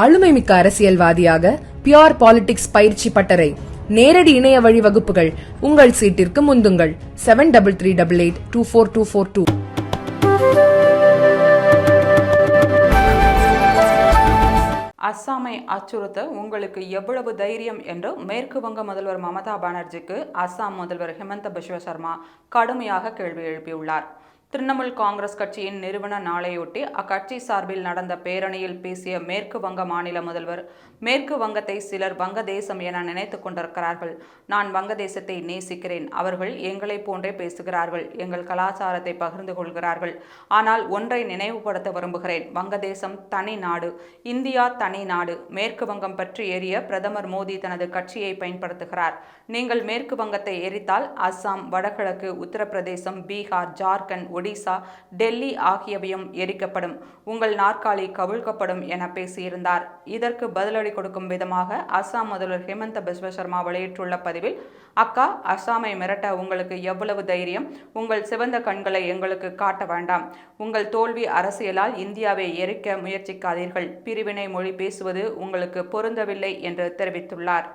ஆளுமைமிக்க அரசியல்வாதியாக pure politics பயிற்சி பட்டறை நேரடி இணைய வழி வகுப்புகள் உங்கள் சீட்டிற்கு முந்துங்கள். Seven double three double eight two four two four two அஸ்ஸாமை அச்சுறுத்த உங்களுக்கு எவ்வளவு தைரியம் என்று மேற்கு வங்க முதல்வர் மமதா பானர்ஜிக்கு அஸ்ஸாம் முதல்வர் ஹிமந்த பிஸ்வ சர்மா கடுமையாக கேள்வி எழுப்பியுள்ளார். திரிணாமுல் காங்கிரஸ் கட்சியின் நிறுவன நாளையொட்டி அக்கட்சி சார்பில் நடந்த பேரணியில் பேசிய மேற்கு வங்க மாநில முதல்வர் மேற்கு வங்கத்தை சிலர் வங்கதேசம் என நினைத்து கொண்டிருக்கிறார்கள். நான் வங்கதேசத்தை நேசிக்கிறேன். அவர்கள் எங்களைப் போன்றே பேசுகிறார்கள். எங்கள் கலாச்சாரத்தை பகிர்ந்து கொள்கிறார்கள். ஆனால் ஒன்றை நினைவுபடுத்த விரும்புகிறேன். வங்கதேசம் தனி நாடு இந்தியா தனி நாடு. மேற்கு வங்கம் பற்றி எரிய பிரதமர் மோடி தனது கட்சியை பயன்படுத்துகிறார். நீங்கள் மேற்கு வங்கத்தை எரித்தால் அஸ்ஸாம் வடகிழக்கு உத்தரப்பிரதேசம் பீகார் ஜார்க்கண்ட் ஒடிசா டெல்லி ஆகியவையும் எரிக்கப்படும். உங்கள் நாற்காலி கவிழ்க்கப்படும் என பேசியிருந்தார். இதற்கு பதிலடி கொடுக்கும் விதமாக அஸ்ஸாம் முதல்வர் ஹேமந்த பிஸ்வ சர்மா வெளியிட்டுள்ள பதிவில் அக்கா அஸ்ஸாமை மிரட்ட உங்களுக்கு எவ்வளவு தைரியம்? உங்கள் சிவந்த கண்களை எங்களுக்கு காட்ட வேண்டாம். உங்கள் தோல்வி அரசியலால் இந்தியாவை எரிக்க முயற்சிக்காதீர்கள். பிரிவினை மொழி பேசுவது உங்களுக்கு பொருந்தவில்லை என்று தெரிவித்துள்ளார்.